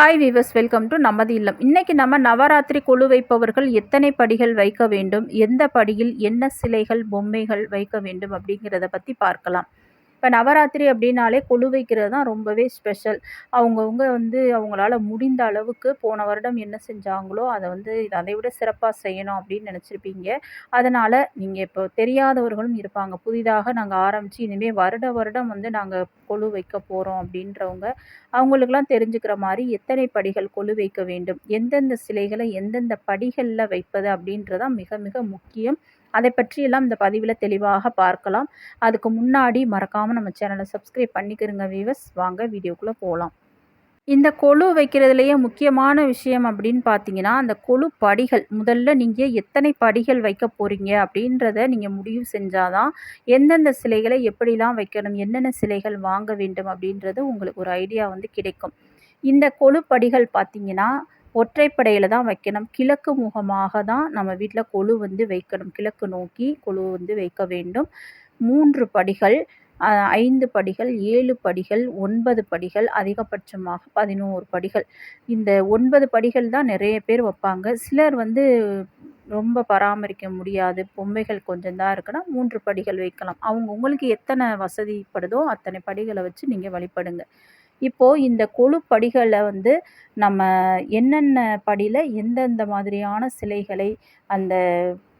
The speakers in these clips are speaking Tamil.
ஹாய் வீவர்ஸ் வெல்கம் டு நமது இல்லம். இன்றைக்கி நம்ம நவராத்திரி குழு வைப்பவர்கள் எத்தனை படிகள் வைக்க வேண்டும் எந்த படியில் என்ன சிலைகள் பொம்மைகள் வைக்க வேண்டும் அப்படிங்கிறத பற்றி பார்க்கலாம். இப்போ நவராத்திரி அப்படின்னாலே கொலு வைக்கிறது தான் ரொம்பவே ஸ்பெஷல் அவங்கவுங்க வந்து அவங்களால முடிந்த அளவுக்கு போன வருடம் என்ன செஞ்சாங்களோ அதை வந்து அதை விட சிறப்பாக செய்யணும் அப்படின்னு நினச்சிருப்பீங்க. அதனால் நீங்கள் இப்போ தெரியாதவர்களும் இருப்பாங்க. புதிதாக நாங்கள் ஆரம்பித்து இனிமேல் வருட வருடம் வந்து நாங்கள் கொலு வைக்க போகிறோம் அப்படின்றவங்க அவங்களுக்கெல்லாம் தெரிஞ்சுக்கிற மாதிரி எத்தனை படிகள் கொலு வைக்க வேண்டும் எந்தெந்த சிலைகளை எந்தெந்த படிகளில் வைப்பது அப்படின்றதான் மிக மிக முக்கியம். அதை பற்றியெல்லாம் இந்த பதிவில் தெளிவாக பார்க்கலாம். அதுக்கு முன்னாடி மறக்காமல் நம்ம சேனலை சப்ஸ்கிரைப் பண்ணிக்கிறங்க வீவர்ஸ் வாங்க வீடியோக்குள்ளே போகலாம் இந்த கொழு வைக்கிறதுலையே முக்கியமான விஷயம் அப்படின்னு பார்த்தீங்கன்னா அந்த கொழு படிகள். முதல்ல நீங்கள் எத்தனை படிகள் வைக்க போகிறீங்க அப்படின்றத நீங்கள் முடிவு செஞ்சால் தான் எந்தெந்த சிலைகளை எப்படிலாம் வைக்கணும் என்னென்ன சிலைகள் வாங்க வேண்டும் அப்படின்றது உங்களுக்கு ஒரு ஐடியா வந்து கிடைக்கும். இந்த கொழுப்படிகள் படிகள் பார்த்தீங்கன்னா ஒற்றைப்படையில் தான் வைக்கணும். கிழக்கு முகமாக தான் நம்ம வீட்டில் கொலு வந்து வைக்கணும். கிழக்கு நோக்கி கொலு வந்து வைக்க வேண்டும். மூன்று படிகள் ஐந்து படிகள் ஏழு படிகள் ஒன்பது படிகள் அதிகபட்சமாக பதினோரு படிகள். இந்த ஒன்பது படிகள் தான் நிறைய பேர் வைப்பாங்க. சிலர் வந்து ரொம்ப பராமரிக்க முடியாது. பொம்மைகள் கொஞ்சம் தான் இருக்குன்னா மூன்று படிகள் வைக்கலாம். அவங்க உங்களுக்கு எத்தனை வசதிப்படுதோ அத்தனை படிகளை வச்சு நீங்கள் வழிபடுங்க. இப்போது இந்த கொழு படிகளை வந்து நம்ம என்னென்ன படியில் எந்தெந்த மாதிரியான சிலைகளை அந்த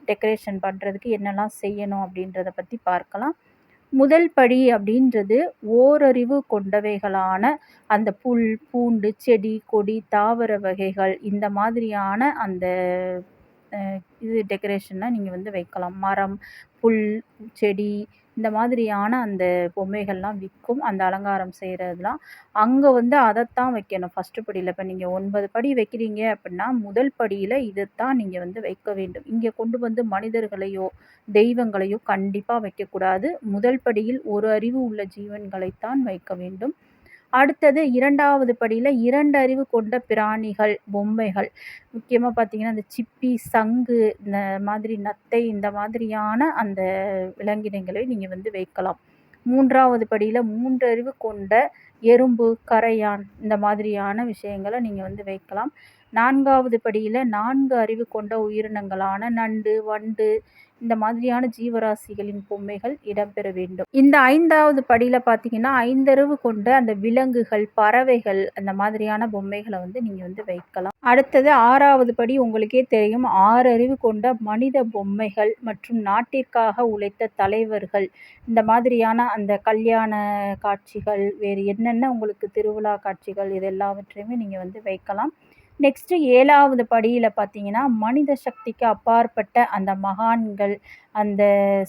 டெக்கரேஷன் பண்ணுறதுக்கு என்னெல்லாம் செய்யணும் அப்படின்றத பற்றி பார்க்கலாம். முதல் படி அப்படின்றது ஓரறிவு கொண்டவைகளான அந்த புல் பூண்டு செடி கொடி தாவர வகைகள் இந்த மாதிரியான அந்த இது டெக்கரேஷனை நீங்கள் வந்து வைக்கலாம். மரம் புல் செடி இந்த மாதிரியான அந்த பொம்மைகள்லாம் விற்கும் அந்த அலங்காரம் செய்கிறதுலாம் அங்கே வந்து அதைத்தான் வைக்கணும். ஃபஸ்ட்டு படியில் இப்போ நீங்கள் ஒன்பது படி வைக்கிறீங்க அப்படின்னா முதல் படியில் இதைத்தான் நீங்கள் வந்து வைக்க வேண்டும். இங்கே கொண்டு வந்து மனிதர்களையோ தெய்வங்களையோ கண்டிப்பாக வைக்கக்கூடாது. முதல் படியில் ஒரு அறிவு உள்ள ஜீவன்களைத்தான் வைக்க வேண்டும். அடுத்தது இரண்டாவது படியில் இரண்டு அறிவு கொண்ட பிராணிகள் பொம்மைகள். முக்கியமாக பார்த்திங்கன்னா இந்த சிப்பி சங்கு இந்த மாதிரி நத்தை இந்த மாதிரியான அந்த விலங்கினங்களை நீங்கள் வந்து வைக்கலாம். மூன்றாவது படியில் மூன்று அறிவு கொண்ட எறும்பு கரையான் இந்த மாதிரியான விஷயங்களை நீங்கள் வந்து வைக்கலாம். நான்காவது படியில் நான்கு அறிவு கொண்ட உயிரினங்களான நண்டு வண்டு இந்த மாதிரியான ஜீவராசிகளின் பொம்மைகள் இடம்பெற வேண்டும். இந்த ஐந்தாவது படியில் பார்த்தீங்கன்னா ஐந்தறிவு கொண்ட அந்த விலங்குகள் பறவைகள் அந்த மாதிரியான பொம்மைகளை வந்து நீங்கள் வந்து வைக்கலாம். அடுத்தது ஆறாவது படி உங்களுக்கே தெரியும் ஆறறிவு கொண்ட மனித பொம்மைகள் மற்றும் நாட்டிற்காக உழைத்த தலைவர்கள். இந்த மாதிரியான அந்த கல்யாண காட்சிகள் வேறு என்னென்ன உங்களுக்கு திருவிழா காட்சிகள் இது எல்லாவற்றையுமே நீங்கள் வந்து வைக்கலாம். நெக்ஸ்ட்டு ஏழாவது படியில் பார்த்தீங்கன்னா மனித சக்திக்கு அப்பாற்பட்ட அந்த மகான்கள் அந்த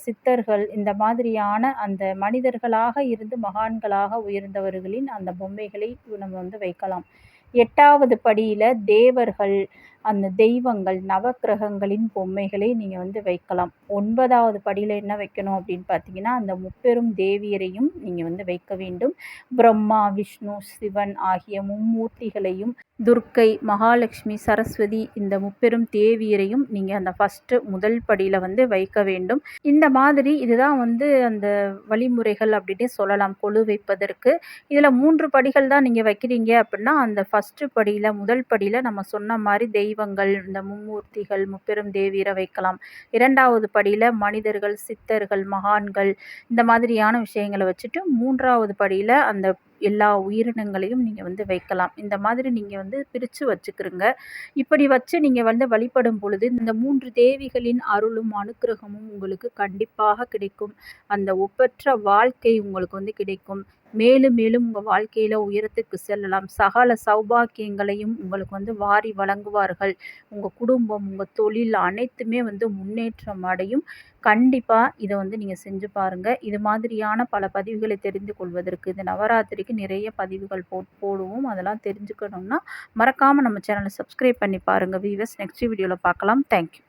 சித்தர்கள் இந்த மாதிரியான அந்த மனிதர்களாக இருந்து மகான்களாக உயர்ந்தவர்களின் அந்த பொம்மைகளை நம்ம வந்து வைக்கலாம். எட்டாவது படியில் தேவர்கள் அந்த தெய்வங்கள் நவக்கிரகங்களின் பொம்மைகளை நீங்கள் வந்து வைக்கலாம். ஒன்பதாவது படியில் என்ன வைக்கணும் அப்படின்னு பார்த்தீங்கன்னா அந்த முப்பெரும் தேவியரையும் நீங்கள் வந்து வைக்க வேண்டும். பிரம்மா விஷ்ணு சிவன் ஆகிய மும்மூர்த்திகளையும் துர்க்கை மகாலட்சுமி சரஸ்வதி இந்த முப்பெரும் தேவியரையும் நீங்கள் அந்த ஃபஸ்ட்டு முதல் படியில் வந்து வைக்க வேண்டும். இந்த மாதிரி இதுதான் வந்து அந்த வழிமுறைகள் அப்படின்னே சொல்லலாம். கொழு வைப்பதற்கு. இதில் மூன்று படிகள் தான் நீங்கள் வைக்கிறீங்க அப்படின்னா அந்த ஃபஸ்ட்டு படியில் முதல் படியில் நம்ம சொன்ன மாதிரி தெய்வ தெய்வங்கள் இந்த மும்மூர்த்திகள் முப்பெரும் தேவியரை வைக்கலாம். இரண்டாவது படியில் மனிதர்கள் சித்தர்கள் மகான்கள் இந்த மாதிரியான விஷயங்களை வச்சுட்டு மூன்றாவது படியில் அந்த எல்லா உயிரினங்களையும் நீங்கள் வந்து வைக்கலாம். இந்த மாதிரி நீங்கள் வந்து பிரித்து வச்சுக்கிறங்க இப்படி வச்சு நீங்கள் வந்து வழிபடும் பொழுது இந்த மூன்று தேவிகளின் அருளும் அனுக்கிரகமும் உங்களுக்கு கண்டிப்பாக கிடைக்கும். அந்த ஒப்பற்ற வாழ்க்கை உங்களுக்கு வந்து கிடைக்கும். மேலும் மேலும் உங்கள் வாழ்க்கையில் உயரத்துக்கு செல்லலாம். சகல சௌபாக்கியங்களையும் உங்களுக்கு வந்து வாரி வழங்குவார்கள். உங்கள் குடும்பம் உங்கள் தொழில் அனைத்துமே வந்து முன்னேற்றம் அடையும். கண்டிப்பாக இதை வந்து நீங்கள் செஞ்சு பாருங்கள் இது மாதிரியான பல பதிவுகளை தெரிந்து கொள்வதற்கு இந்த நவராத்திரிக்கு நிறைய பதிவுகள் போ போடுவோம். அதெல்லாம் தெரிஞ்சுக்கணும்னா மறக்காமல் நம்ம சேனலை சப்ஸ்கிரைப் பண்ணி பாருங்கள் வீவர்ஸ் நெக்ஸ்ட் வீடியோவில் பார்க்கலாம். தேங்க்யூ